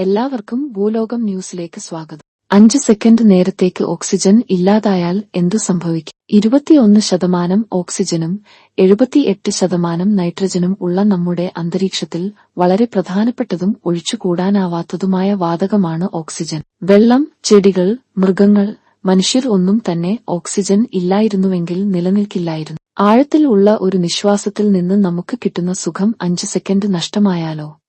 എല്ലാവർക്കും ഭൂലോകം ന്യൂസിലേക്ക് സ്വാഗതം. അഞ്ച് സെക്കൻഡ് നേരത്തേക്ക് ഓക്സിജൻ ഇല്ലാതായാൽ എന്തു സംഭവിക്കും? ഇരുപത്തിയൊന്ന് ശതമാനം ഓക്സിജനും എഴുപത്തിയെട്ട് ശതമാനം നൈട്രജനും ഉള്ള നമ്മുടെ അന്തരീക്ഷത്തിൽ വളരെ പ്രധാനപ്പെട്ടതും ഒഴിച്ചുകൂടാനാവാത്തതുമായ വാതകമാണ് ഓക്സിജൻ. വെള്ളം ചെടികൾ മൃഗങ്ങൾ മനുഷ്യർ ഒന്നും തന്നെ ഓക്സിജൻ ഇല്ലായിരുന്നുവെങ്കിൽ നിലനിൽക്കില്ലായിരുന്നു. ആഴത്തിൽ ഉള്ള ഒരു നിശ്വാസത്തിൽ നിന്ന് നമുക്ക് കിട്ടുന്ന സുഖം അഞ്ച് സെക്കൻഡ് നഷ്ടമായാലോ?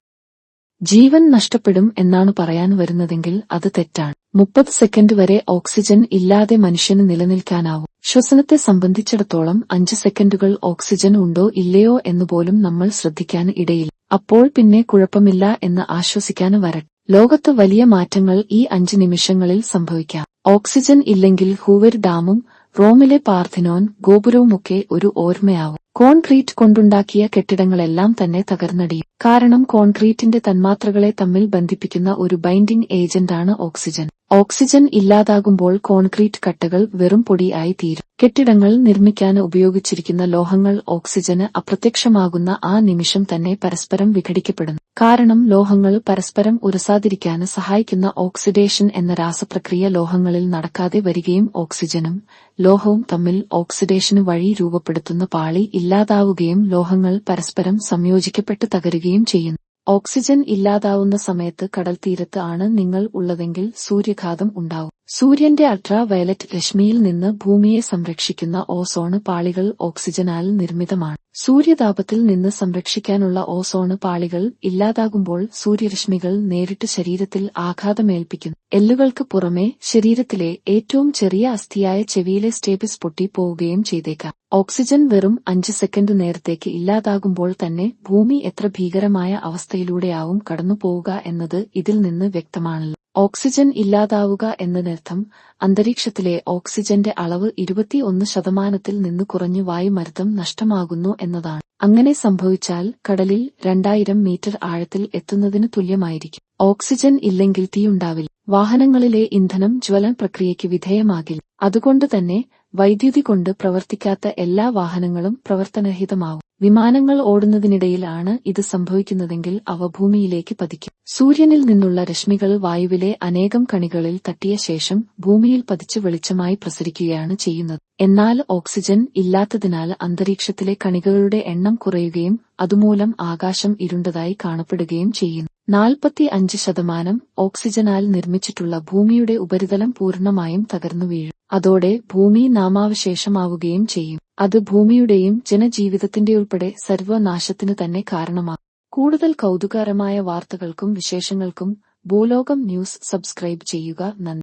ജീവൻ നഷ്ടപ്പെടും എന്നാണ് പറയാൻ വരുന്നതെങ്കിൽ അത് തെറ്റാണ്. മുപ്പത് സെക്കൻഡ് വരെ ഓക്സിജൻ ഇല്ലാതെ മനുഷ്യന് നിലനിൽക്കാനാവും. ശ്വസനത്തെ സംബന്ധിച്ചിടത്തോളം അഞ്ച് സെക്കൻഡുകൾ ഓക്സിജൻ ഉണ്ടോ ഇല്ലയോ എന്ന് പോലും നമ്മൾ ശ്രദ്ധിക്കാൻ ഇടയില്ല. അപ്പോൾ പിന്നെ കുഴപ്പമില്ല എന്ന് ആശ്വസിക്കാൻ വരട്ടെ. ലോകത്ത് വലിയ മാറ്റങ്ങൾ ഈ അഞ്ച് നിമിഷങ്ങളിൽ സംഭവിക്കാം. ഓക്സിജൻ ഇല്ലെങ്കിൽ ഹൂവർ ഡാമും റോമിലെ പാർഥിനോൻ ഗോപുരവുമൊക്കെ ഒരു ഓർമ്മയാവും. കോൺക്രീറ്റ് കൊണ്ടുണ്ടാക്കിയ കെട്ടിടങ്ങളെല്ലാം തന്നെ തകർന്നടിയും. കാരണം കോൺക്രീറ്റിന്റെ തന്മാത്രകളെ തമ്മിൽ ബന്ധിപ്പിക്കുന്ന ഒരു ബൈൻഡിംഗ് ഏജന്റാണ് ഓക്സിജൻ. ഓക്സിജൻ ഇല്ലാതാകുമ്പോൾ കോൺക്രീറ്റ് കട്ടകൾ വെറും പൊടിയായി തീരും. കെട്ടിടങ്ങൾ നിർമ്മിക്കാൻ ഉപയോഗിച്ചിരിക്കുന്ന ലോഹങ്ങൾ ഓക്സിജന് അപ്രത്യക്ഷമാകുന്ന ആ നിമിഷം തന്നെ പരസ്പരം വിഘടിക്കപ്പെടുന്നു. കാരണം ലോഹങ്ങൾ പരസ്പരം ഉരസാതിരിക്കാൻ സഹായിക്കുന്ന ഓക്സിഡേഷൻ എന്ന രാസപ്രക്രിയ ലോഹങ്ങളിൽ നടക്കാതെ വരികയും ഓക്സിജനും ലോഹവും തമ്മിൽ ഓക്സിഡേഷന് വഴി രൂപപ്പെടുത്തുന്ന പാളി ഇല്ലാതാവുകയും ലോഹങ്ങൾ പരസ്പരം സംയോജിക്കപ്പെട്ട് തകരുകയും ചെയ്യുന്നു. ഓക്സിജൻ ഇല്ലാതാവുന്ന സമയത്ത് കടൽത്തീരത്ത് ആണ് നിങ്ങൾ ഉള്ളതെങ്കിൽ സൂര്യഘാതം ഉണ്ടാവും. സൂര്യന്റെ അൾട്രാ വയലറ്റ് രശ്മിയിൽ നിന്ന് ഭൂമിയെ സംരക്ഷിക്കുന്ന ഓസോണ് പാളികൾ ഓക്സിജനാൽ നിർമ്മിതമാണ്. സൂര്യതാപത്തിൽ നിന്ന് സംരക്ഷിക്കാനുള്ള ഓസോണ് പാളികൾ ഇല്ലാതാകുമ്പോൾ സൂര്യരശ്മികൾ നേരിട്ട് ശരീരത്തിൽ ആഘാതമേൽപ്പിക്കുന്നു. എല്ലുകൾക്ക് പുറമെ ശരീരത്തിലെ ഏറ്റവും ചെറിയ അസ്ഥിയായ ചെവിയിലെ സ്റ്റേബിസ് പൊട്ടി പോവുകയും ചെയ്തേക്കാം. ഓക്സിജൻ വെറും അഞ്ച് സെക്കൻഡ് നേരത്തേക്ക് ഇല്ലാതാകുമ്പോൾ തന്നെ ഭൂമി എത്ര ഭീകരമായ അവസ്ഥയിലൂടെയാവും കടന്നുപോവുക എന്നത് ഇതിൽ നിന്ന് വ്യക്തമാണല്ലോ. ഓക്സിജൻ ഇല്ലാതാവുക എന്നതിനർത്ഥം അന്തരീക്ഷത്തിലെ ഓക്സിജന്റെ അളവ് ഇരുപത്തിയൊന്ന് ശതമാനത്തിൽ നിന്ന് കുറഞ്ഞു വായുമർദ്ദം നഷ്ടമാകുന്നു എന്നതാണ്. അങ്ങനെ സംഭവിച്ചാൽ കടലിൽ രണ്ടായിരം മീറ്റർ ആഴത്തിൽ എത്തുന്നതിന് തുല്യമായിരിക്കും. ഓക്സിജൻ ഇല്ലെങ്കിൽ തീയുണ്ടാവില്ല. വാഹനങ്ങളിലെ ഇന്ധനം ജ്വലൻ പ്രക്രിയയ്ക്ക് വിധേയമാകില്ല. അതുകൊണ്ട് തന്നെ വൈദ്യുതി കൊണ്ട് പ്രവർത്തിക്കാത്ത എല്ലാ വാഹനങ്ങളും പ്രവർത്തനരഹിതമാവും. വിമാനങ്ങൾ ഓടുന്നതിനിടയിലാണ് ഇത് സംഭവിക്കുന്നതെങ്കിൽ അവ ഭൂമിയിലേക്ക് പതിക്കും. സൂര്യനിൽ നിന്നുള്ള രശ്മികൾ വായുവിലെ അനേകം കണികളിൽ തട്ടിയ ശേഷം ഭൂമിയിൽ പതിച്ച് വെളിച്ചമായി പ്രസരിക്കുകയാണ് ചെയ്യുന്നത്. എന്നാൽ ഓക്സിജൻ ഇല്ലാത്തതിനാൽ അന്തരീക്ഷത്തിലെ കണികകളുടെ എണ്ണം കുറയുകയും അതുമൂലം ആകാശം ഇരുണ്ടതായി കാണപ്പെടുകയും ചെയ്യുന്നു. നാൽപ്പത്തി അഞ്ച് ശതമാനം ഓക്സിജനാൽ നിർമ്മിച്ചിട്ടുള്ള ഭൂമിയുടെ ഉപരിതലം പൂർണമായും തകർന്നു വീഴും. അതോടെ ഭൂമി നാമാവശേഷമാവുകയും ചെയ്യും. അത് ഭൂമിയുടെയും ജനജീവിതത്തിന്റെ ഉൾപ്പെടെ സർവനാശത്തിനു തന്നെ കാരണമാകും കൂടുതൽ കൗതുകകരമായ വാർത്തകൾക്കും വിശേഷങ്ങൾക്കും ഭൂലോകം ന്യൂസ് സബ്സ്ക്രൈബ് ചെയ്യുക. നന്ദി.